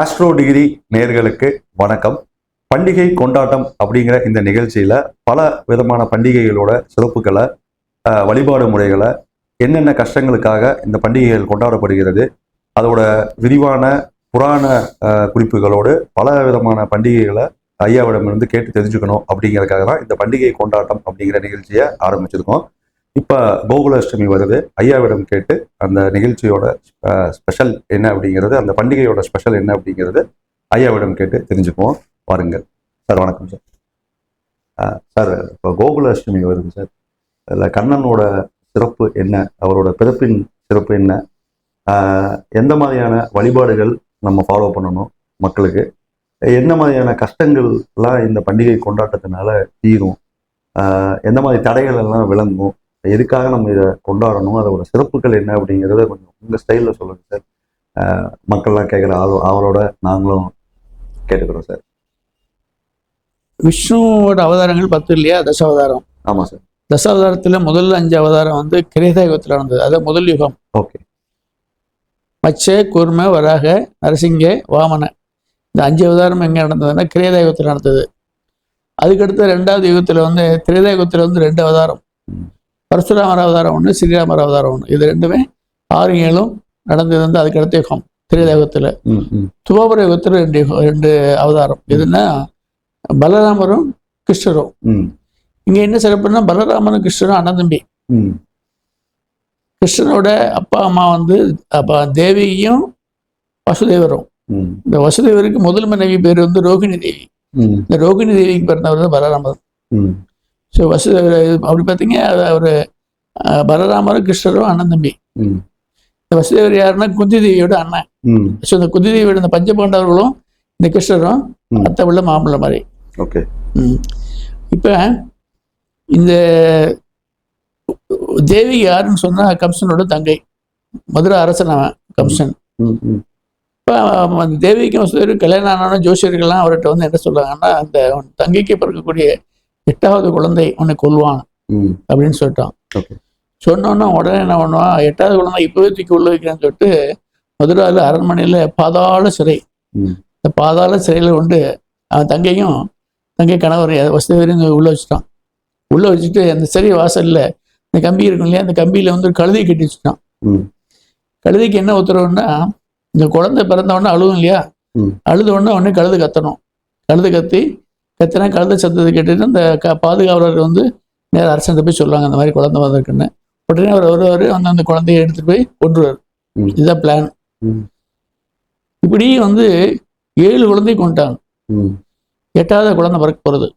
Astro degree நேர்களுக்கு வணக்கம். பண்டிகை கொண்டாட்டம் அப்படிங்கிற இந்த நிகழ்ச்சியில பல விதமான பண்டிகைகளோட சிறப்புகளை வழிபாடு முறைகளை என்னென்ன கஷ்டங்களுக்காக இந்த பண்டிகைகள் கொண்டாடப்படுகிறது அதோட விரிவான புராண குறிப்புகளோடு பல விதமான பண்டிகைகளை ஐயாவிடமிருந்து கேட்டு தெரிஞ்சுக்கணும் அப்படிங்கிறதுக்காக தான் இந்த பண்டிகை கொண்டாட்டம் அப்படிங்கிற நிகழ்ச்சியை ஆரம்பிச்சிருக்கோம். இப்போ கோகுலாஷ்டமி வருது. ஐயாவிடம் கேட்டு அந்த நிகழ்ச்சியோட ஸ்பெஷல் என்ன அப்படிங்கிறது அந்த பண்டிகையோட ஸ்பெஷல் என்ன அப்படிங்கிறது ஐயாவிடம் கேட்டு தெரிஞ்சுக்குவோம். வாருங்கள் சார் வணக்கம் சார். சார் இப்போ கோகுலாஷ்டமி வருது சார். அதில் கண்ணனோட சிறப்பு என்ன? அவரோட பிறப்பின் சிறப்பு என்ன? எந்த மாதிரியான வழிபாடுகள் நம்ம ஃபாலோ பண்ணணும் மக்களுக்கு? என்ன மாதிரியான கஷ்டங்கள்லாம் இந்த பண்டிகை கொண்டாட்டத்தினால தீரும்? எந்த மாதிரி தடைகள் எல்லாம் விளங்கும்? எதுக்காக நம்ம இதை கொண்டாடணும் அதோட சிறப்புகள் என்ன அப்படிங்கிறத கொஞ்சம் உங்கள் ஸ்டைலில் சொல்லுங்க சார் மக்கள்லாம் கேட்குற ஆள் அவரோட நாங்களும் கேட்டுக்கிறோம் சார் விஷ்ணுவோட அவதாரங்கள் பத்து இல்லையா? தசாவதாரம். ஆமாம் சார் தசாவதாரத்தில் முதல் அஞ்சு அவதாரம் வந்து கிரேதா யுகத்தில் நடந்தது. அது முதல் யுகம். ஓகே. மச்ச கூர்ம வராக நரசிங்க வாமன. இந்த அஞ்சு அவதாரம் எங்கே நடந்ததுன்னா கிரேதா யுகத்தில் நடந்தது. அதுக்கடுத்து ரெண்டாவது யுகத்தில் வந்து திரேதா யுகத்தில் வந்து ரெண்டு அவதாரம். பரசுராமர் அவதாரம் ஒன்று ஸ்ரீராமர் அவதாரம் ஒன்று இது ரெண்டுமே ஆறு ஏழும் நடந்தது வந்து அதுக்கடுத்த யுகம் திரேதா யுகத்தில் ம் ம். துவாபர யுகத்தில் ரெண்டு ரெண்டு அவதாரம். இதுன்னா பலராமரும் கிருஷ்ணரும். இங்கே என்ன சிறப்புன்னா பலராமனும் கிருஷ்ணரும் அண்ணன் தம்பி. ம். கிருஷ்ணனோட அப்பா அம்மா வந்து அப்பா தேவியும் வசுதேவரும். இந்த வசுதேவருக்கு முதல் மனைவி பேர் வந்து ரோகிணி தேவி. இந்த ரோகிணி தேவிக்கு பிறந்தவர் தான் பலராமர். ஸோ வசுதேவர் அப்படி பார்த்தீங்க அது அவர் பலராமரும் கிருஷ்ணரும் அண்ணன் தம்பி. இந்த வசுதேவர் யாருன்னா குந்தி தேவியோட அண்ணன் ஸோ இந்த குந்தி தேவியோட இந்த பஞ்சபாண்டவர்களும் இந்த கிருஷ்ணரும் ம். அத்தை உள்ள மாப்பிள்ளை மாதிரி. ஓகே. ம். இப்ப இந்த தேவி யாருன்னு சொன்னா கம்சனோட தங்கை. மதுரை அரசன் அவன் கம்சன். இப்போ அந்த தேவிக்கும் கல்யாணம் ஆனாலும் ஜோசியர்கள்லாம் அவர்கிட்ட வந்து என்ன சொல்றாங்கன்னா அந்த தங்கைக்கு பிறக்கக்கூடிய எட்டாவது குழந்தை உன்னை கொல்வான் அப்படின்னு சொல்லிட்டான். சொன்னோன்னா உடனே என்ன பண்ணுவான் எட்டாவது குழந்தை இப்போவே தூக்கி உள்ள வைக்கிறேன்னு சொல்லிட்டு மதுராவில் அரண்மனையில் பாதாள சிறை. இந்த பாதாள சிறையில் கொண்டு அவன் தங்கையும் தங்கை கணவர் வசதிவரையும் உள்ளே வச்சுட்டான். உள்ளே வச்சுட்டு அந்த சிறை வாசல்ல இந்த கம்பி இருக்கும் இல்லையா? அந்த கம்பியில் வந்து ஒரு கழுதை கட்டி வச்சுட்டான். கழுதைக்கு என்ன உத்தரவுன்னா இந்த குழந்தை பிறந்த உடனே அழுவும் இல்லையா. அழுத உடனே உடனே கழுது கத்தணும். கழுது கத்தி கத்தினா கழுதை சத்தத்தை கேட்டுட்டு அந்த க பாதுகாவலர் வந்து நேரம் அரசன் போய் சொல்லுவாங்க அந்த மாதிரி குழந்தை வந்திருக்குன்னு உடனே அவர் வருவார் வந்து அந்த குழந்தைய எடுத்துட்டு போய் கொண்டுருவார். இதுதான் பிளான் இப்படி வந்து ஏழு குழந்தை கொண்டாங்க எட்டாவது குழந்தை பிறக்க போகிறது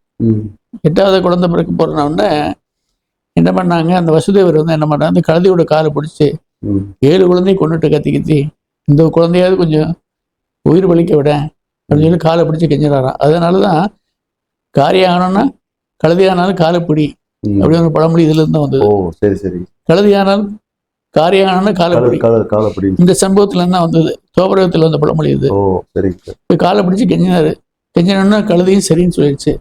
எட்டாவது குழந்தை பிறக்க போறன உடனே என்ன பண்ணாங்க அந்த வசுதேவர் வந்து என்ன பண்ணாங்க அந்த கழுதையோட காலை பிடிச்சி ஏழு குழந்தையும் கொண்டுட்டு கத்தி கத்தி இந்த குழந்தையாவது கொஞ்சம் உயிர் பலிக்க விட அப்படின்னு சொல்லி காலை பிடிச்சி கெஞ்சிடறாராம் அதனால தான் காரியம் ஆனோன்னா கழுதையானாலும் காலை பிடி ம். அப்படி ஒரு பழமொழி இதுல இருந்து வந்தது. ஓ சரி சரி. கழுதையானாலும் காரியம் ஆனோன்னா காலை கால பிடி கால காலப்படி. இந்த சம்பவத்துல இருந்து வந்தது. தோபரகத்தில் வந்த பழமொழி இது. ஓ சரிங்க சார். இப்போ காலை பிடிச்சி கெஞ்சினாரு. கெஞ்சினோன்னா கழுதையும் சரின்னு சொல்லிடுச்சு.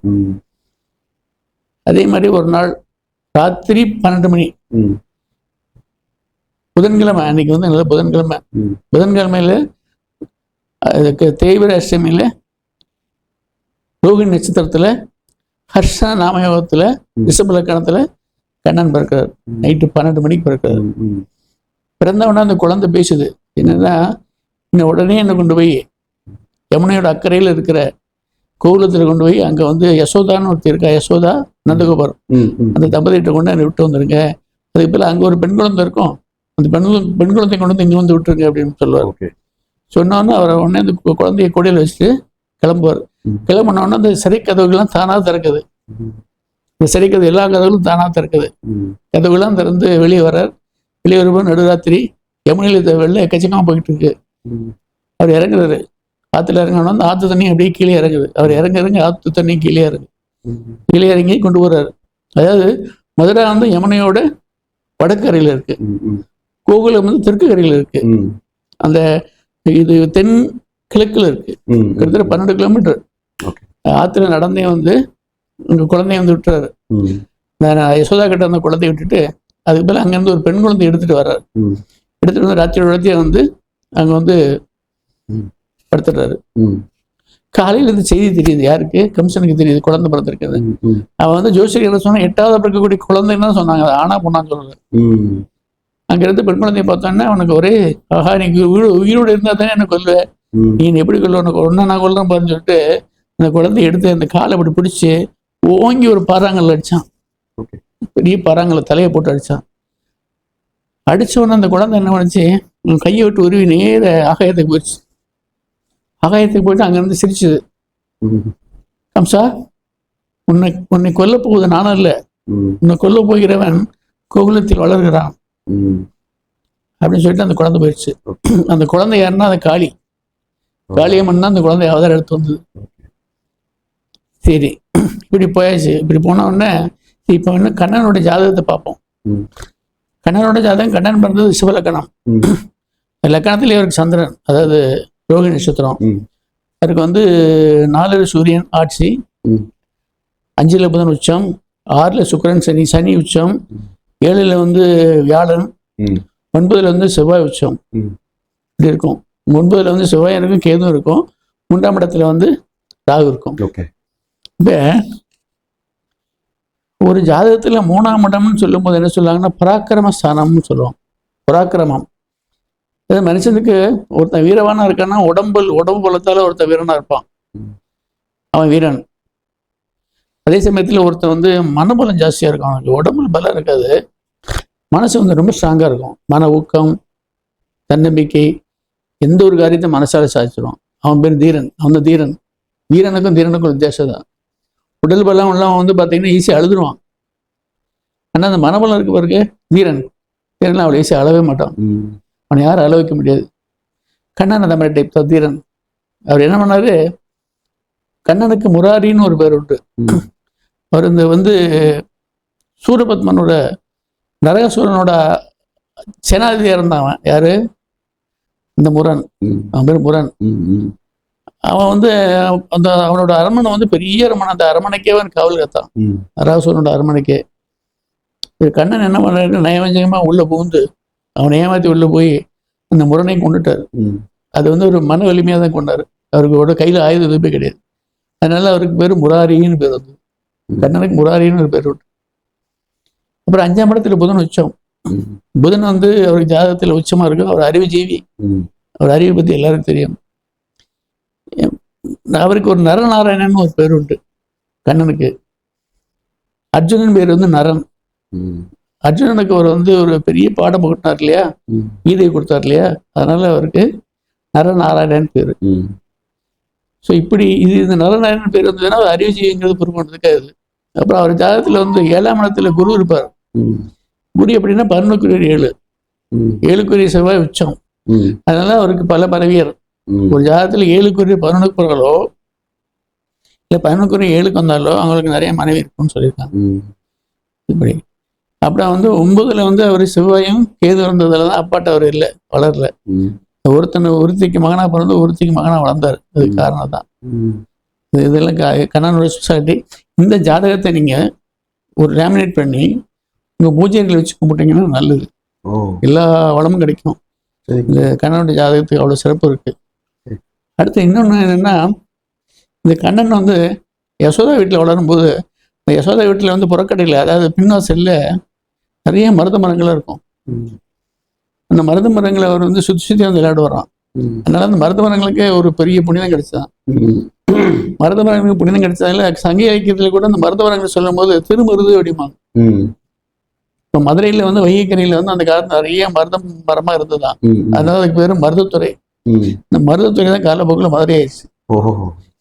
அதே மாதிரி ஒரு நாள் ராத்திரி பன்னெண்டு மணி. புதன்கிழமை அன்னைக்கு வந்து நல்ல புதன்கிழமை. புதன்கிழமையில தேய்பிர அஷ்டமியில ரோகிணி நட்சத்திரத்துல ஹர்ஷ நாமயோகத்துல. ரிஷபலக்கணத்துல கண்ணன் பிறக்கிறார். நைட்டு பன்னெண்டு மணிக்கு பிறக்கிறார். ம் ம். பிறந்த உடனே அந்த குழந்தை பேசுது. என்னன்னா இன்னும் உடனே என்னை கொண்டு போய் யமுனையோட அக்கறையில் இருக்கிற கோகுலத்தில் கொண்டு போய் அங்கே வந்து யசோதான்னு ஒருத்தி இருக்கா? யசோதா நந்தகோபர் அந்த தம்பதியிட்ட கொண்டு என்னை விட்டு வந்துருங்க. அதுக்கு பிறகு அங்கே ஒரு பெண் குழந்தை இருக்கும். அந்த பெண் குழந்தை- பெண் குழந்தை கொண்டு வந்து இங்கே வந்து விட்டுருங்க அப்படின்னு சொல்லுவார். சொன்னோன்னே அவரை உடனே அந்த குழந்தைய கொடியில் வச்சுட்டு கிளம்புவார். கிளம்பினோடனே கிளம்புன உடனே அந்த சிறை கதவுகள்லாம் தானாக திறக்குது. இந்த சிறை கதவு எல்லா கதவுகளும் தானாக திறக்குது. கதவுகள்லாம் திறந்து வெளியே வர்றார். வெளியே வரும்போது நடுராத்திரி யமுனையில் வெளில எக்கச்சக்கமாக போயிட்டு இருக்கு அவர் இறங்குறாரு. ஆற்றுல இறங்கணும் அந்த ஆற்று தண்ணி அப்படியே கீழே இறங்குது. அவர் இறங்க இறங்க ஆற்று தண்ணி கீழே இறங்கு கீழே இறங்கி கொண்டு போறாரு. அதாவது மதுரா வந்து யமுனையோட வடக்கரையில் இருக்கு. கோகுலம் வந்து தெற்கு கரையில் இருக்கு. அந்த இது தென் கிழக்குல இருக்கு. கிட்டத்தட்ட பன்னெண்டு கிலோமீட்டர் ஆற்றுல நடந்தே வந்து உங்க குழந்தைய வந்து விட்டுறாரு. நான் யசோதா கிட்ட அந்த குழந்தைய விட்டுட்டு அதுக்கு மேலே அங்கேருந்து ஒரு பெண் குழந்தை எடுத்துட்டு வர்றாரு. எடுத்துட்டு வந்து ராத்திரி ராத்திரி வந்து அங்கே வந்து. படுத்துடுறாரு காலையில இந்த செய்தி தெரியுது யாருக்கு? கமிஷனுக்கு தெரியுது குழந்தை பிறந்திருக்குது. அவன் வந்து ஜோசியர் என்ன சொன்னா எட்டாவது பிறக்கக்கூடிய குழந்தைன்னு தான் சொன்னாங்க அது ஆனா பொண்ணான்னு சொல்லல அங்க இருந்து பெண் குழந்தைய பார்த்தோன்னே அவனுக்கு ஒரே ஆஹா நீ உயிரோடு இருந்தா தானே எனக்கு கொல்லுவேன் நீ என்னை எப்படி கொல்ல உனக்கு ஒன்னா நான் கொல்றேன் பாருன்னு சொல்லிட்டு அந்த குழந்தைய எடுத்து அந்த காலை அப்படி பிடிச்சி ஓங்கி ஒரு பாறாங்கல் அடிச்சான். பெரிய பாறாங்கல்ல தலையை போட்டு அடிச்சான். அடிச்ச உடனே அந்த குழந்தை என்ன பண்ணுச்சு? உன் கையை விட்டு உருவி நேர ஆகாயத்துக்கு போயிடுச்சு. ஆகாயத்துக்கு போயிட்டு அங்கிருந்து சிரிச்சுது. கம்சா உன்னை உன்னை கொல்ல போவது நானும் இல்லை. உன்னை கொல்ல போகிறவன் கோகுலத்தில் வளர்கிறான். அப்படின்னு சொல்லிட்டு அந்த குழந்தை போயிடுச்சு. அந்த குழந்தை யாருன்னா அந்த காளி. காளியம்மன் தான் அந்த குழந்தை அவதாரம் எடுத்து வந்தது. சரி இப்படி போயாச்சு. இப்படி போன உடனே இப்போ இன்னும் கண்ணனோட ஜாதகத்தை பார்ப்போம். கண்ணனோட ஜாதகம் கண்ணன் பிறந்தது சிவலக்கணம். லக்கணத்திலே அவருக்கு சந்திரன் அதாவது ரோஹி நட்சத்திரம். அவருக்கு வந்து நாலு சூரியன் ஆட்சி. அஞ்சுல புதன் உச்சம் ஆறுல சுக்கிரன் சனி சனி உச்சம் ஏழுல வந்து வியாழன் ஒன்பதுல வந்து செவ்வாய் உச்சம். இப்படி இருக்கும். ஒன்பதுல வந்து செவ்வாய் இருக்கும் கேதும் இருக்கும். மூன்றாம் இடத்துல வந்து ராகு இருக்கும். ஓகே. இப்போ ஒரு ஜாதகத்துல மூணாம் இடம்னு சொல்லும்போது என்ன சொல்லுவாங்கன்னா பராக்கிரம ஸ்தானம்னு சொல்லுவோம் பராக்கிரமம். அது மனுஷனுக்கு ஒருத்தன் வீரவானா இருக்கான்னா உடம்பு உடம்பு பலத்தால் ஒருத்தன் வீரனா இருப்பான். அவன் வீரன். அதே சமயத்துல ஒருத்தன் வந்து மனபலம் ஜாஸ்தியா இருக்கும் அவனுக்கு உடம்புல பலம் இருக்காது. மனசு வந்து ரொம்ப ஸ்ட்ராங்கா இருக்கும். மன ஊக்கம் தன்னம்பிக்கை எந்த ஒரு காரியத்தையும் மனசால சாதிச்சிடும் அவன் பேர் தீரன். அவன் தீரன். வீரனுக்கும் தீரனுக்கும் வித்தியாசம் தான். உடல் பலம் எல்லாம் வந்து பார்த்தீங்கன்னா ஈஸியாக அழுதுருவான். ஆனால் அந்த மனபலம் இருக்கு பாருங்க வீரன். வீரன் அவளை ஈஸியாக அழவே மாட்டான். அவனை யாரும் அழ வைக்க முடியாது. கண்ணன் அந்த மாதிரி டைப் தான் தீரன். அவர் என்ன பண்ணாரு? கண்ணனுக்கு முராரின்னு ஒரு பேர் உண்டு. அவர் இந்த வந்து சூரபத்மனோட நரகாசூரனோட சேனாதிபதியாக இருந்தான் அவன். யாரு? இந்த முரன் அவன் பேர் முரன் ம் ம். அவன் வந்து அந்த அவனோட அரண்மனை வந்து பெரிய அரண்மனை அந்த அரண்மனைக்கே அவன் காவல் காத்தான் ம். நரகாசுரனோட அரண்மனைக்கே. கண்ணன் என்ன பண்ணாரு நயவஞ்சகமா உள்ள புகுந்து அவனை ஏமாத்தி உள்ள போய் அந்த முரனை கொண்டுட்டார். அது வந்து ஒரு மன வலிமையா தான் கொண்டாரு. அவருக்கு ஒரு கையில ஆயுதம் எதுவுமே கிடையாது. அதனால அவருக்கு பேர் முராரின்னு பேர் வந்து. கண்ணனுக்கு முராரின்னு ஒரு பேர் உண்டு. அப்புறம் அஞ்சாம் இடத்துல புதன் உச்சம். புதன் வந்து அவருக்கு ஜாதகத்துல உச்சமா இருக்கு அவர் அறிவு ஜீவி. அவர் அறிவை பத்தி எல்லாருக்கும் தெரியும். அவருக்கு ஒரு நரநாராயணன் ஒரு பேர் உண்டு. கண்ணனுக்கு. அர்ஜுனன் பேர் வந்து நரன். அர்ஜுனனுக்கு அவர் வந்து ஒரு பெரிய பாடம் புகட்டினார் இல்லையா? ம். கீதையை கொடுத்தார் இல்லையா? அதனால அவருக்கு நரநாராயணன் பேர். ஸோ இப்படி இது இந்த நரநாராயணன் பேர் வந்ததுன்னா அவர் அறிவு ஜீவிங்கிறது ப்ரூவ் பண்ணுறதுக்கு அது அப்புறம் அவர் ஜாதகத்துல வந்து ஏழாம் இடத்துல குரு இருப்பார். குரு எப்படின்னா பதினொக்குரிய ஏழு. ஏழுக்குரிய செவ்வாய் உச்சம். அதனால அவருக்கு பல பரவியர் ஒரு ஜாதகத்துல ஏழுக்குரிய பதினொன்று பிறகளோ இல்லை பதினொன்றுக்குரிய ஏழுக்கு வந்தாலோ அவங்களுக்கு நிறைய மனைவி இருக்கும்னு சொல்லியிருக்காங்க. இப்படி. அப்புறம் வந்து ஒன்பதுல வந்து அவர் செவ்வாயும் கேது இருந்ததுல தான் அப்பாட்ட அவர் இல்லை வளரல. ஒருத்தனை ஒருத்திக்கு மகனா பிறந்து ஒருத்திக்கு மகனா வளர்ந்தார். அதுக்கு காரணம் தான் இதெல்லாம் கண்ணனோட சொசைட்டி. இந்த ஜாதகத்தை நீங்க ஒரு லேமினேட் பண்ணி உங்க பூஜைகளை வச்சு கும்பிட்டீங்கன்னா நல்லது. எல்லா வளமும் கிடைக்கும். இந்த கண்ணனுடைய ஜாதகத்துக்கு அவ்வளோ சிறப்பு இருக்கு. அடுத்து இன்னொன்று என்னன்னா இந்த கண்ணன் வந்து யசோதா வீட்டில் வளரும்போது இந்த யசோதா வீட்டில் வந்து புறக்கடையில் அதாவது பின்வாசல்ல நிறைய மருத மரங்கள் இருக்கும். அந்த மருத மரங்களை அவர் வந்து சுற்றி சுற்றி வந்து விளையாடு வரான் ம். அதனால அந்த மருத மரங்களுக்கே ஒரு பெரிய புனிதம் கிடைச்சதான் மருத மரங்களுக்கு புனிதம் கிடைச்சதால சங்க இலக்கியத்தில் கூட அந்த மருத மரங்களை சொல்லும் போது திருமருது அப்படிம்பாங்க. ம். இப்போ மதுரையில் வந்து வைகைக்கரையில் வந்து அந்த காலத்துல நிறைய மருதம் மரமாக இருந்ததுதான் அதனால அதுக்கு பேர் மருதத்துறை. இந்த மருதத்துறை தான் காலப்போக்கில் மதுரை ஆயிடுச்சு. ஓஹோ.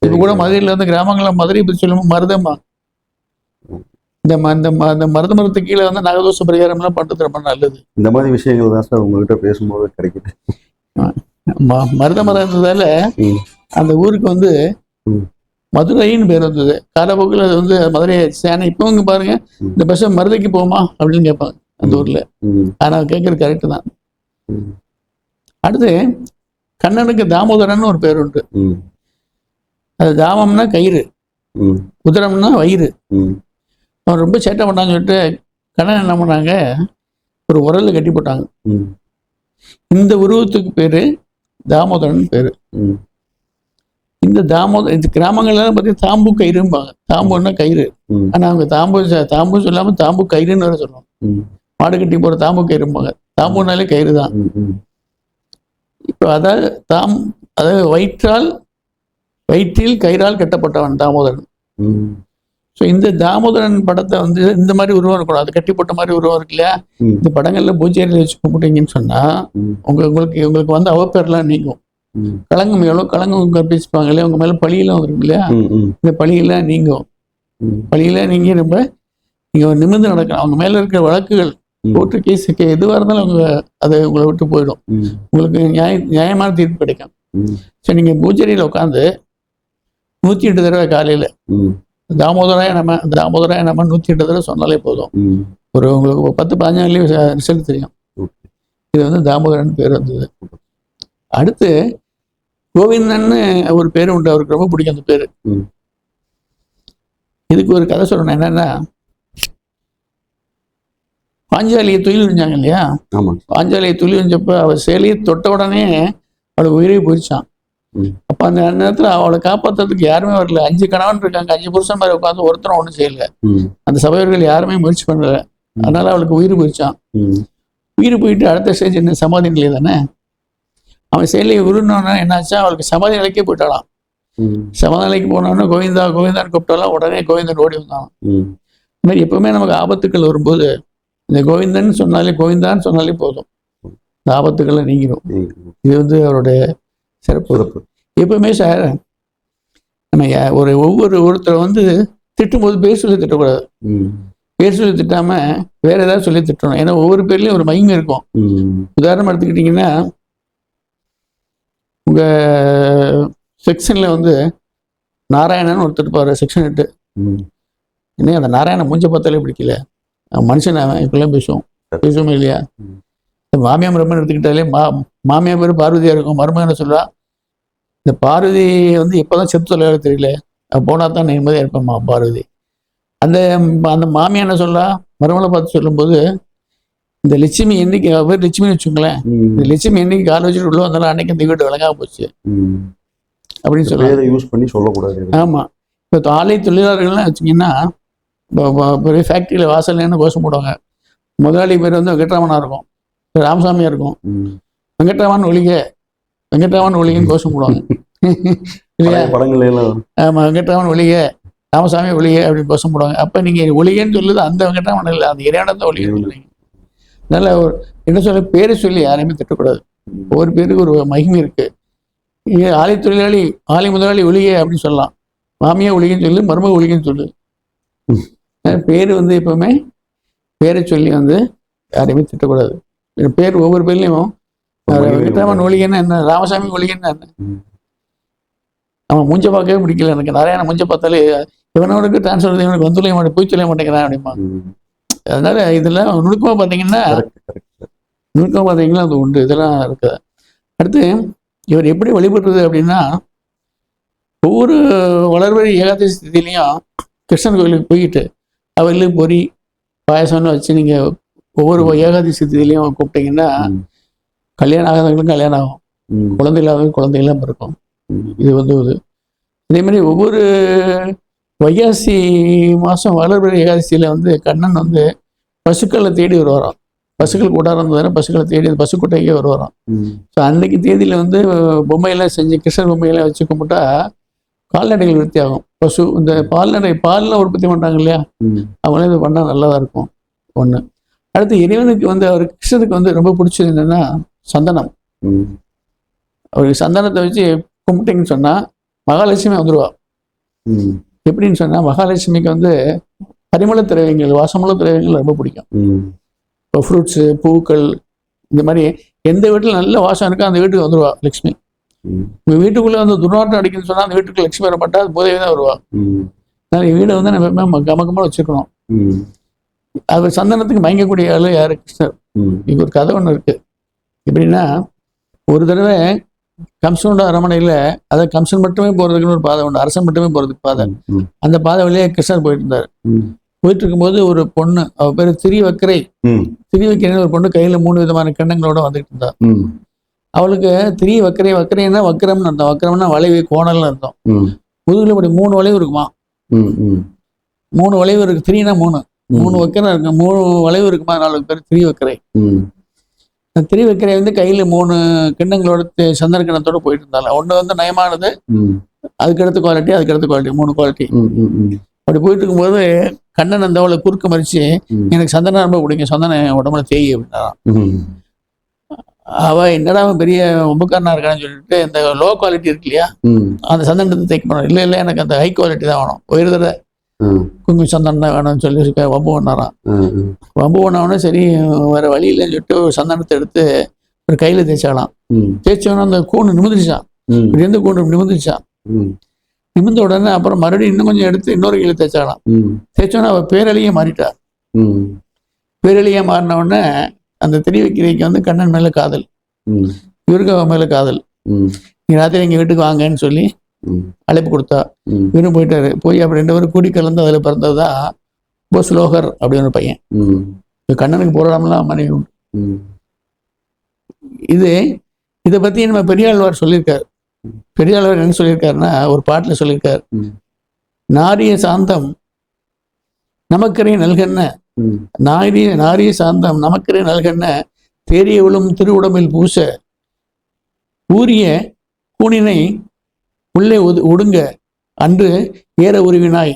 இப்போ கூட மதுரையில் வந்து கிராமங்களில் மதுரை பற்றி சொல்லும்போது மருதம்மா. இந்த இந்த இந்த மருத மரத்துக்கு கீழே வந்து நாகதோஷ பரிகாரம்லாம் பண்ணுறது ரொம்ப நல்லது. இந்த மாதிரி விஷயங்கள் தான் சார் உங்ககிட்ட பேசும்போது கிடைக்குது. மருத மரம் இருந்ததால அந்த ஊருக்கு வந்து. மதுரைன்னு பேர் வந்தது. காலப்போக்கில் அது வந்து மதுரை ஆயிடுச்சு. ஆனால் இப்போ இங்க பாருங்க. இந்த பஸ் மருதைக்கு போகுமா அப்படின்னு கேட்பாங்க அந்த ஊர்ல. ஆனால் கேட்கறது கரெக்டு தான். அடுத்து கண்ணனுக்கு தாமோதரன் ஒரு பேர் உண்டு. அது தாமம்னா கயிறு. உதரம்னா வயிறு. அவன் ரொம்ப சேட்டை பண்ணான்னு சொல்லிட்டு கண்ணன் என்ன பண்ணாங்க? ஒரு உரல்ல கட்டி போட்டாங்க. இந்த உருவத்துக்கு பேரு தாமோதரன் பேரு. இந்த தாமோதர இந்த கிராமங்கள்லாம் பார்த்தீங்கன்னா தாம்பு கயிறும்பாங்க. தாம்புன்னா கயிறு. ஆனா அவங்க தாம்பு தாம்பு சொல்லாம தாம்பு கயிறுன்னு வேற சொல்லுவாங்க. மாடு கட்டி போற தாம்பு கயிறும்பாங்க. தாம்புனாலே கயிறு தான். இப்போ அதாவது தாம் அதாவது வயிற்றால் வயிற்றில் கயிறால் கட்டப்பட்டவன் தாமோதரன். ஸோ இந்த தாமோதரன் படத்தை வந்து இந்த மாதிரி உருவம் இருக்கணும் அது கட்டி போட்ட மாதிரி உருவம் இருக்கு இல்லையா. இந்த படங்கள்ல பூஜையில் வச்சு கும்பிட்டீங்கன்னு சொன்னா. உங்க உங்களுக்கு உங்களுக்கு வந்து அவப்பேர்லாம் நீங்கும் ம். களங்கம் எவ்வளோ களங்கம் கற்பிச்சுப்பாங்க இல்லையா உங்க மேல பழியெல்லாம் வரும் இல்லையா. இந்த பழியெல்லாம் நீங்கும். பழியெல்லாம் நீங்கி ரொம்ப நீங்க நிமிர்ந்து நடக்கலாம் அவங்க மேல இருக்கிற வழக்குகள். கோர்ட்டு கேஸ் எதுவாக இருந்தாலும் அவங்க அதை உங்களை விட்டு போயிடும். உங்களுக்கு நியாய நியாயமான தீர்ப்பு கிடைக்கும். சரி நீங்க பூஜையில் உட்காந்து நூற்றி எட்டு தடவை காலையில. தாமோதராய நம்ம தாமோதராய நம்ம நூற்றி எட்டு தடவை சொன்னாலே போதும். ஒரு உங்களுக்கு பத்து பதினஞ்சுலேயே ரிசல்ட் தெரியும். இது வந்து தாமோதரன் பேர் வந்தது அடுத்து கோவிந்தன்னு ஒரு பேர் உண்டு அவருக்கு ரொம்ப பிடிக்கும் அந்த பேர். இதுக்கு ஒரு கதை சொல்லணும் என்னன்னா பாஞ்சாலியை துயில் உறிஞ்சாங்க இல்லையா? ஆமா. பாஞ்சாலியை துயில் உறிஞ்சப்ப அவள் சேலையை தொட்ட உடனே அவளுக்கு உயிரே போயிடுச்சான். அப்ப அந்த நேரத்துல அவளை காப்பாத்துறதுக்கு யாருமே வரல. அஞ்சு கணவன் இருக்காங்க. அஞ்சு புருஷன் மாதிரி உட்காந்து ஒருத்தரும் ஒன்றும் செய்யல. அந்த சபையர்கள் யாருமே முயற்சி பண்ணல. அதனால அவளுக்கு உயிர் போயிடுச்சான். உயிர் போயிட்டு அடுத்த ஸ்டேஜ் என்ன? சமாதி நிலை தானே? அவன் செயலியை உருணுன்னா என்னாச்சா அவளுக்கு சமாதி நிலைக்கே போயிட்டாளாம். சமாதி நிலைக்கு போனோன்னா கோவிந்தா கோவிந்தான்னு கூப்பிட்டாலாம் உடனே கோவிந்தன் ஓடி வந்தான். இந்த மாதிரி எப்பவுமே நமக்கு ஆபத்துக்கள் வரும்போது இந்த கோவிந்தன் சொன்னாலே கோவிந்தான்னு சொன்னாலே போதும். இந்த ஆபத்துக்களை நீங்கிடும். இது வந்து அவருடைய சிறப்பு. சிறப்பு. எப்பவுமே சார் நம்ம ஒரு ஒவ்வொரு ஒருத்தரை வந்து திட்டும்போது பேர் சொல்லி திட்டக்கூடாது. பேர் சொல்லி திட்டாம வேற ஏதாவது சொல்லி திட்டணும். ஏன்னா ஒவ்வொரு பேர்லயும் ஒரு மகிமை இருக்கும். உதாரணம் எடுத்துக்கிட்டிங்கன்னா உங்க செக்ஷன்ல வந்து நாராயணன் ஒருத்தர் இருப்பாரு செக்ஷன் எட்டு. என்ன அந்த நாராயண மூஞ்ச பார்த்தாலே பிடிக்கல. மனுஷன் அவன் இப்பெல்லாம் பேசுவோம் பேசுவோமே இல்லையா? மாமியார் மருமன் எடுத்துக்கிட்டாலே மா மாமியார் பேர் பார்வதியா இருக்கும். மருமகனை சொல்றா? இந்த பார்வதி வந்து எப்போதான் செத்து தொலைவாரு தெரியல. அவ போனா தான் நிம்மதியா இருப்பேம்மா பார்வதி. அந்த அந்த மாமியார் என்ன சொல்றா? மருமலை பார்த்து சொல்லும்போது இந்த லட்சுமி என்னைக்கு அவ பேர் லட்சுமின்னு வச்சுங்களேன் ம். இந்த லட்சுமி என்னைக்கு கால் வச்சுட்டு உள்ள வந்தாலும் அன்னைக்கு இந்த வீடு விளங்காம போச்சு. அப்படின்னு பேரை யூஸ் பண்ணி சொல்லக்கூடாது. ஆமா. இப்போ ஆலை தொழிலாளர்கள்லாம் வச்சிங்கன்னா இப்போ இப்போ பெரிய ஃபேக்ட்ரியில் வாசல்லேன்னு கோஷம் போடுவாங்க. முதலாளி பேர் வந்து வெங்கட்ராமனா இருக்கும். ராமசாமியா இருக்கும். வெங்கட்ராமன் ஒளிக வெங்கட்ராமன் ஒளிகன்னு கோஷம் போடுவாங்க. இல்லையா பழைய படங்கள்ல எல்லாம் ஆமா வெங்கட்ராமன் ஒளிக ராமசாமி ஒளிக அப்படின்னு கோஷம் போடுவாங்க. அப்போ நீங்க ஒளிகன்னு சொல்லுது அந்த வெங்கட்ராமன் இல்லை அந்த இறையானந்த ஒளிகன்னு சொல்றீங்க. அதனால ஒரு என்ன சொல்ல பேரை சொல்லி யாரையுமே திட்டக்கூடாது. ஒவ்வொரு பேருக்கு ஒரு மகிமை இருக்கு. இங்க ஆலை தொழிலாளி ஆலை முதலாளி ஒளிக அப்படின்னு சொல்லலாம். மாமியா ஒளிகன்னு சொல்லு மருமக ஒளிகன்னு சொல்லு. பேர் வந்து எப்பவுமே பேரை சொல்லி வந்து யாரையுமே திட்டக்கூடாது பேர் ஒவ்வொரு பேர்லையும் வெங்கட்ராமன் ஒளிகன்னா என்ன ராமசாமி ஒளிகன்னா என்ன. அவன் மூஞ்ச பார்க்கவே பிடிக்கல எனக்கு நாராயண மூஞ்ச பார்த்தாலே இவனோட டிரான்ஸ்ஃபர் இவனுக்கு வந்து சொல்ல மாட்டேன் போய் சொல்ல மாட்டேங்கிறான் அப்படிமா. அதனால இதெல்லாம் நுணுக்கமா பார்த்தீங்கன்னா Correct, correct. நுணுக்கம் பார்த்தீங்கன்னா அது உண்டு இதெல்லாம் இருக்குது அடுத்து இவர் எப்படி வழிபடுறது அப்படின்னா ஒவ்வொரு வளர்வழி ஏகாதசி திதியிலையும் கிருஷ்ணன் கோயிலுக்கு போயிட்டு அவர்களுக்கு பொரி பாயசம்னு வச்சு நீங்கள் ஒவ்வொரு ஏகாதசி திதியிலையும் கூப்பிட்டீங்கன்னா. கல்யாணம் ஆகாதவங்களுக்கும் கல்யாணம் ஆகும். குழந்தை இல்லாதவங்க குழந்தை இல்லாமல் இருக்கும். இது வந்து ஒரு இதே மாதிரி ஒவ்வொரு வைகாசி மாதம் வளர்பிறை ஏகாதசியில் வந்து கண்ணன் வந்து பசுக்களை தேடி வருவாராம் பசுக்கள் கூடாரம் இருந்ததுன்னா பசுக்களை தேடி அந்த பசுக்கொட்டைக்கே வருவாராம். ஸோ அன்னைக்கு தேதியில் வந்து பொம்மையெல்லாம் செஞ்சு கிருஷ்ணர் பொம்மையெல்லாம் வச்சு கும்பிட்டா கால்நடைகள் விருத்தி ஆகும் பசு இந்த பால்நடை பால்லாம் உற்பத்தி பண்ணுறாங்க இல்லையா. அவங்களே இது பண்ணால் நல்லா தான் இருக்கும் ஒன்று அடுத்து இறைவனுக்கு வந்து அவர் கிருஷ்ணருக்கு வந்து ரொம்ப பிடிச்சது என்னன்னா சந்தனம். அவருக்கு சந்தனத்தை வச்சு கும்பிட்டீங்கன்னு சொன்னால் மகாலட்சுமி வந்துடுவா. எப்படின்னு சொன்னால் மகாலட்சுமிக்கு வந்து பரிமள திரவியங்கள் வாசமுள்ள திரவியங்கள் ரொம்ப பிடிக்கும். இப்போ ஃப்ரூட்ஸு பூக்கள் இந்த மாதிரி எந்த வீட்டில் நல்ல வாசம் இருக்கோ அந்த வீட்டுக்கு வந்துடுவா லட்சுமி ம். உங்கள் வீட்டுக்குள்ளே வந்து துர்நாற்றம் அடிக்குதுன்னு சொன்னால் அந்த வீட்டுக்கு லட்சுமி வர மாட்டா அது போதவே தான் வருவா. அதனால வீடை வந்து நம்ம எப்பவுமே கமக்கமாக வச்சுக்கணும். அவர் சந்தனத்துக்கு மயங்கக்கூடிய ஆளு யாரு கிருஷ்ணர். இங்க ஒரு கதை ஒன்று இருக்கு எப்படின்னா ஒரு தடவை கம்சனோட அரமனையில் அதாவது கம்சன் மட்டுமே போகிறதுக்குன்னு ஒரு பாதை உண்டு அரசன் மட்டுமே போகிறதுக்கு பாதை. அந்த பாதை வழியே கிருஷ்ணர் போயிட்டு இருந்தார். போயிட்டு இருக்கும்போது ஒரு பொண்ணு அவ பேர் திரி வக்கரை. திரி வைக்கிறேன்னு ஒரு பொண்ணு கையில் மூணு விதமான கிண்ணங்களோட வந்துட்டு இருந்தா ம். அவளுக்கு திரி வக்கரை வக்கரைன்னா வக்கரம்னு அர்த்தம். வக்கரம்னா வளைவு கோணல்னு அர்த்தம். ம். முதுகுல இப்படி மூணு வளைவு இருக்குமா? மூணு வளைவு இருக்கு. த்ரீனா மூணு. மூணு வக்கரம் இருக்கு. மூணு வளைவு இருக்குமா? நாலு பேர் திரி வக்கரை. திரி வக்கரை வந்து கையில மூணு கிண்ணங்களோட சந்தன கிண்ணத்தோட போயிட்டு இருந்தாலும் ஒண்ணு வந்து நயமானது. அதுக்கடுத்த குவாலிட்டி அதுக்கடுத்த குவாலிட்டி மூணு குவாலிட்டி அப்படி போயிட்டு இருக்கும்போது கண்ணன் அந்த அவளை குறுக்க மறிச்சு. எனக்கு சந்தனம் ரொம்ப பிடிக்கும். சந்தனம் உடம்புல தேய் அப்படின்னா ம் அவ என்னடா பெரிய உபகரணா இருக்கான்னு சொல்லிட்டு இந்த லோ குவாலிட்டி இருக்கு இல்லையா? அந்த சந்தனத்தை தைக்க போனோம் இல்லை இல்லை எனக்கு அந்த ஹை குவாலிட்டி தான் வேணும். உயர்தர குங்கும சந்தனம் தான் வேணும்னு சொல்லி வம்பு பண்ணாராம் வம்பு பண்ணவொடனே சரி வேற வழி இல்லைன்னு சொல்லிட்டு ஒரு சந்தனத்தை எடுத்து ஒரு கையில தேய்ச்சாலாம். தேய்ச்சவொடனே அந்த கூண்டு இப்படி இருந்து கூண்டு நிமிந்துச்சான் ம். நிமிந்த உடனே அப்புறம் மறுபடியும் இன்னும் கொஞ்சம் எடுத்து இன்னொரு கையில தேய்ச்சாலாம். தேய்ச்சோன்னே அவ பேரழியே மாறிட்டா. ம். பேரழியா மாறின உடனே அந்த திரி வைக்கிறதுக்கு வந்து கண்ணன் மேல காதல். இவருக்கு அவன் மேல காதல். நீ ராத்திரி எங்க வீட்டுக்கு வாங்கன்னு சொல்லி அழைப்பு கொடுத்தா. இவரும் போயிட்டாரு. போய் அப்படி ரெண்டு பேரும் கூடி கலந்து அதில் பிறந்ததுதான் போஸ்லோகர் அப்படின்னு ஒரு பையன். கண்ணனுக்கு போராடம்லாம் மனைவி உண்டு. இது இதை பத்தி நம்ம பெரியாழ்வார் சொல்லியிருக்காரு. பெரியாழ்வார் என்ன சொல்லியிருக்காருன்னா ஒரு பாட்டுல சொல்லியிருக்காரு. நாரிய சாந்தம் நமக்கரை நல்கன்ன ம் நாரிய நாரிய சாந்தம். நமக்கரை நல்கன்ன தேரியவளும் திருவுடம்பில் பூச ஊரிய கூனினை உள்ளே ஒது ஒடுங்க. அன்று ஏற உருவினாய்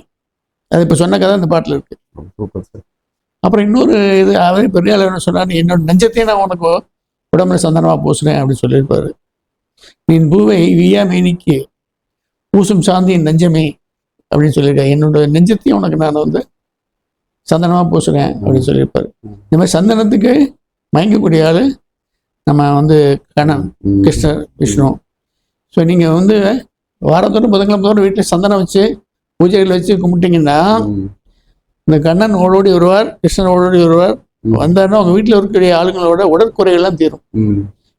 அது இப்போ சொன்ன கதை அந்த பாட்டில் இருக்கு. அப்புறம் இன்னொரு இது அவரே பெரியாள் என்ன சொன்னார் என்னோட நெஞ்சத்தையும் நான் உனக்கு உடம்புல சந்தனமா பூசுறேன் அப்படின்னு சொல்லியிருப்பாரு. நீ பூவை வியா மேனிக்கு பூசும் சாந்தியின் நெஞ்சமே அப்படின்னு சொல்லியிருக்காரு. என்னோட நெஞ்சத்தையும் உனக்கு நான் வந்து சந்தனமாக பூசுறேன் அப்படின்னு சொல்லியிருப்பார். இந்த மாதிரி சந்தனத்துக்கு மயங்கக்கூடிய ஆள் நம்ம வந்து கண்ணன் கிருஷ்ணர் விஷ்ணு. ஸோ நீங்கள் வந்து வாரத்தோடு புதன்கிழமை வீட்டில் சந்தனம் வச்சு பூஜைகள் வச்சு கும்பிட்டீங்கன்னா இந்த கண்ணன் ஓடோடி வருவார் கிருஷ்ணன் ஓடோடி வருவார். வந்தாருன்னா அவங்க வீட்டில் இருக்கக்கூடிய ஆளுங்களோட உடற்குறைகள்லாம் தீரும்.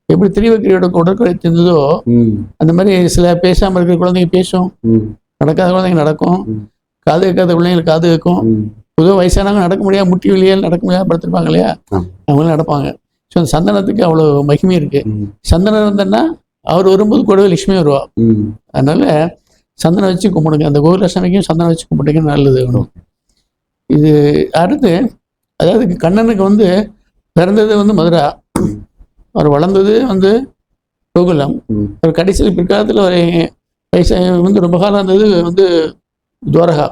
எப்படி திரிவக்கிரியோட உடற்குறை தீர்ந்ததோ அந்த மாதிரி சில பேசாமல் இருக்கிற குழந்தைங்க பேசும். நடக்காத குழந்தைங்க நடக்கும். காது கேட்காத பிள்ளைங்களுக்கு காது கேட்கும். பொதுவாக வயசானவங்க நடக்க முடியாது முட்டி வழியால் நடக்க முடியாது படுத்திருப்பாங்க இல்லையா. அவங்களும் நடப்பாங்க. ஸோ அந்த சந்தனத்துக்கு அவ்வளோ மகிமை இருக்கு. சந்தனம் இருந்தேன்னா அவர் வரும்போது கூடவே லட்சுமி வருவா. அதனால சந்தனம் வச்சு கும்பிடுங்க. அந்த கோகுலட்சுமிக்கும் சந்தனம் வச்சு கும்பிட்டீங்க நல்லது இது அடுத்து அதாவது கண்ணனுக்கு வந்து பிறந்தது வந்து மதுரா. அவர் வளர்ந்தது வந்து கோகுலம். அவர் கடைசியில் பிற்காலத்தில் ஒரு வயசு வந்து ரொம்ப காலம் இருந்தது வந்து துவாரகா.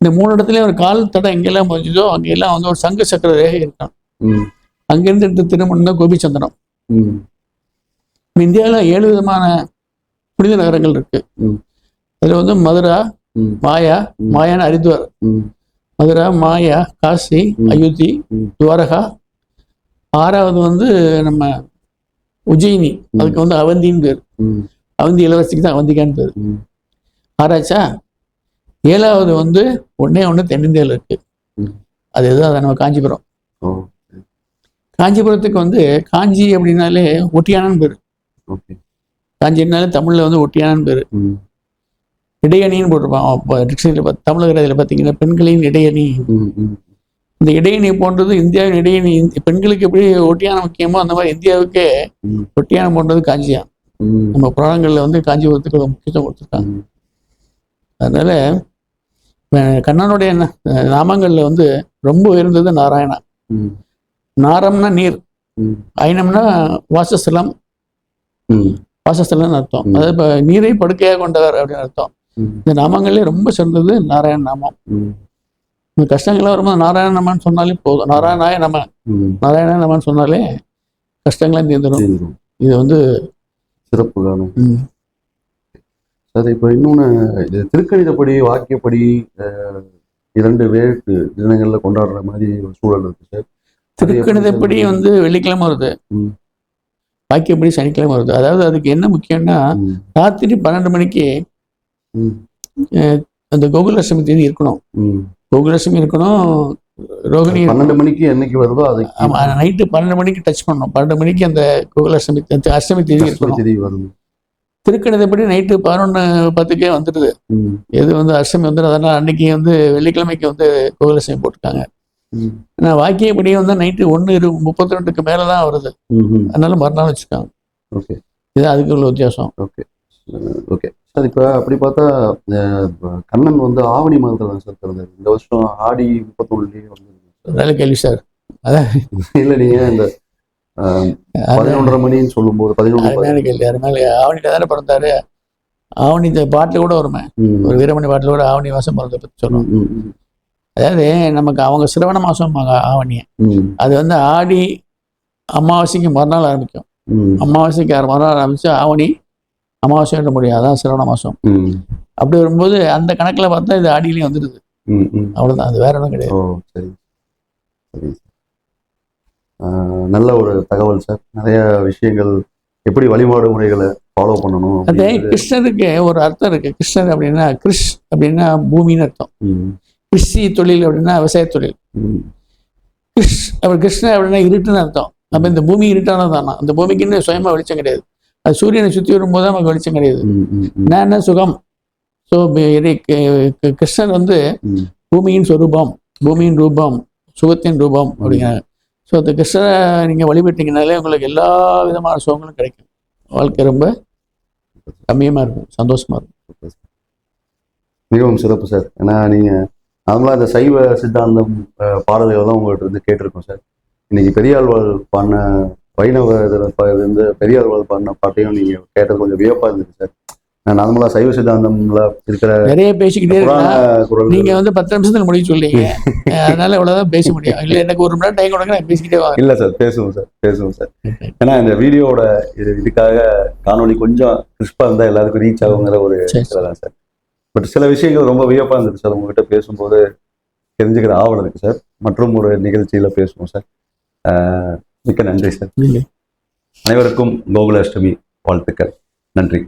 இந்த மூணு இடத்துலயும் ஒரு கால் தடம் எங்கெல்லாம் முடிஞ்சதோ அங்கெல்லாம் வந்து ஒரு சங்க சக்கர ரேகை இருக்கான் அங்கிருந்து எடுத்து திருமணம் தான் கோபிச்சந்திரம் இந்தியாவில் ஏழு விதமான புனித நகரங்கள் இருக்கு. அதுல வந்து மதுரா மாயா ம். மாயான்னு ஹரித்வார். மதுரா மாயா காசி. அயோத்தி. துவாரகா. ஆறாவது வந்து நம்ம உஜ்ஜயினி. அதுக்கு வந்து அவந்தின்னு பேர். அவந்தி இளவரசிக்கு தான் அவந்திகான்னு பேர். ஆராய்ச்சா? ஏழாவது வந்து ஒண்ணே ஒன்று தென்னிந்தியாவில் இருக்கு. அது எது அதை நம்ம காஞ்சிபுரம். காஞ்சிபுரத்துக்கு வந்து காஞ்சி அப்படின்னாலே ஒட்டியானன்னு பேர். காஞ்சினாலே தமிழ்ல வந்து ஒட்டியானன்னு பேர். இடையணின்னு போட்டிருப்பான். அப்போ டிக்ஷனரியில் தமிழக இதில் பார்த்தீங்கன்னா பெண்களின் இடையணி. இந்த இடையணி போன்றது இந்தியாவின் இடையணி. பெண்களுக்கு எப்படி ஒட்டியானம் முக்கியமோ அந்த மாதிரி இந்தியாவுக்கே. ஒட்டியானம் போன்றது காஞ்சியான். ம். நம்ம புராணங்களில் வந்து காஞ்சிபுரத்துக்கு முக்கியத்துவம் கொடுத்துருக்காங்க. அதனால கண்ணனுடைய நாமங்கள்ல வந்து ரொம்ப உயர்ந்தது நாராயணா. நாரம்னா நீர். ஐனம்னா வாசஸ்தலம். வாசஸ்தலம்னு அர்த்தம். அதாவது இப்போ நீரை படுக்கையாக கொண்டவர் அப்படின்னு அர்த்தம். இந்த நாமங்களே ரொம்ப சிறந்தது நாராயண நாமம். இந்த கஷ்டங்கள்லாம் வரும்போது நாராயண நமன்னு சொன்னாலே போதும். நாராயணாய நம நாராயண நமன்னு சொன்னாலே கஷ்டங்கள்லாம் தீர்ந்துடும். இது வந்து சிறப்பு சார் இப்போ இன்னொன்று இது திருக்கணிதப்படி வாக்கியப்படி இரண்டு வேறு தினங்களில் கொண்டாடுற மாதிரி ஒரு சூழல் இருக்கு சார் திருக்கணிதப்படி வந்து வெள்ளிக்கிழமை வருது. வாக்கியப்படி சனிக்கிழமை வருது. அதாவது அதுக்கு என்ன முக்கியம்னா ராத்திரி பன்னெண்டு மணிக்கு அந்த கோகுலட்சுமி தேதி இருக்கணும். ம். கோகுலட்சுமி இருக்கணும் ரோகிணி பன்னெண்டு மணிக்கு என்னைக்கு வருதோ அதுக்கு ஆமா நைட்டு பன்னெண்டு மணிக்கு டச் பண்ணணும். பன்னெண்டு மணிக்கு அந்த அந்த அஷ்டமி தேதி இருக்கணும். திதி வரும் திருக்கணிதப்படி நைட்டு பதினொன்று பத்துக்கே வந்துடுது. எது வந்து அஷ்டமி வந்துடும் அதனால அன்னைக்கு வந்து வெள்ளிக்கிழமைக்கு வந்து கோகுலட்சுமி போட்டிருக்காங்க ம், ஆனால் வாக்கியப்படி வந்து நைட்டு ஒன்று இரு முப்பத்தி ரெண்டுக்கு மேலே தான் வருது. அதனால மறுநாள் வச்சுருக்காங்க. ஓகே. இது அதுக்கு உள்ள வித்தியாசம். ஓகே. ஓகே. சார் இப்போ அப்படி பார்த்தா கண்ணன் வந்து ஆவணி மாதத்துல தான் சார் பிறந்தாரு. இந்த வருஷம் ஆடி முப்பத்தொன்னுலேயே வந்து நல்ல கேள்வி சார். இல்லை நீங்க இந்த பதினொன்றரை மணின்னு சொல்லும்போது பதினொன்று கேள்வி அருமையான ஆவணியில தானே பிறந்தாரு? ஆவணி இந்த பாட்டில் கூட வருமே. ஒரு வீரமணி பாட்டில் கூட ஆவணி மாசம் பிறந்த பற்றி சொல்லுவோம் அதாவது நமக்கு அவங்க சிரவண மாசம் ஆவணியை. அது வந்து ஆடி அமாவாசைக்கு மறுநாள் ஆரம்பிக்கும். அமாவாசைக்கு மறுநாள் ஆரம்பிச்சு ஆவணி அமாவாசைன்ற முடியும். அதான் சிரவண மாசம். அப்படி வரும்போது அந்த கணக்கில் பார்த்தா இது ஆடியிலையும் வந்துடுது. அவ்வளவுதான். அது வேற ஒன்றும் கிடையாது. சரி. நல்ல ஒரு தகவல் சார். நிறைய விஷயங்கள் எப்படி வழிபாடு முறைகளை ஃபாலோ பண்ணணும் அதே. கிருஷ்ணருக்கு ஒரு அர்த்தம் இருக்கு. கிருஷ்ணர் அப்படின்னா கிருஷ் அப்படின்னா பூமின்னு அர்த்தம். கிருஷி தொழில் அப்படின்னா விவசாய தொழில். கிருஷ் அப்படி கிருஷ்ணன் அப்படின்னா இருட்டுன்னு அர்த்தம். அப்ப இந்த பூமி இருட்டானது தானா? அந்த பூமிக்குன்னு சுயமா வெளிச்சம் கிடையாது. அது சூரியனை சுத்தி வரும்போது தான் நமக்கு வெளிச்சம் கிடையாது. ம், என்ன சுகம்? ஸோ கிருஷ்ணன் வந்து. பூமியின் சொரூபம் பூமியின் ரூபம் சுகத்தின் ரூபம் அப்படிங்கிறாங்க. ஸோ அந்த கிருஷ்ணரை நீங்கள் வழிபட்டீங்கனாலே உங்களுக்கு எல்லா விதமான சுகங்களும் கிடைக்கும். வாழ்க்கை ரொம்ப கம்மியமாக இருக்கும் சந்தோஷமா இருக்கும். மிகவும் சிறப்பு சார். ஏன்னா நீங்க நார்மலாக இந்த சைவ சித்தாந்தம் பாடல்கள் தான் உங்கள்கிட்ட இருந்து கேட்டிருக்கோம் சார். இன்னைக்கு பெரியாழ்வாள் பாடின வைணவ இதில் இருந்து பெரியாழ்வாள் பாடின பாட்டையும் நீங்க கேட்டது கொஞ்சம் வியப்பாக இருந்துச்சு சார். நார்மலா சைவ சித்தாந்தம்ல இருக்கிற நிறைய பேசிக்கிட்டே இருக்கலாம் நீங்க வந்து பத்து நிமிஷத்துல முடிவு சொல்றீங்க. அதனால இவ்வளவுதான் பேச முடியும். இல்ல எனக்கு ஒரு மணி நேரம் டைம் கொடுங்க நான் பேசிக்கிட்டே வாங்க. இல்ல சார் பேசுவோம் சார் பேசுவோம் சார். ஏன்னா இந்த வீடியோவோட இது இதுக்காக காணொளி கொஞ்சம் கிறிஸ்பா இருந்தா எல்லாருக்கும் ரீச் ஆகுங்கிற ஒரு. இதுதான் சார். பட் சில விஷயங்கள் ரொம்ப வியப்பா இருந்துச்சு சார் உங்ககிட்ட பேசும்போது. தெரிஞ்சுக்கிற ஆவல் இருக்கு சார். மற்றும் ஒரு நிகழ்ச்சியில பேசுவோம் சார். மிக்க நன்றி சார். அனைவருக்கும் கோகுலாஷ்டமி வாழ்த்துக்கள். நன்றி.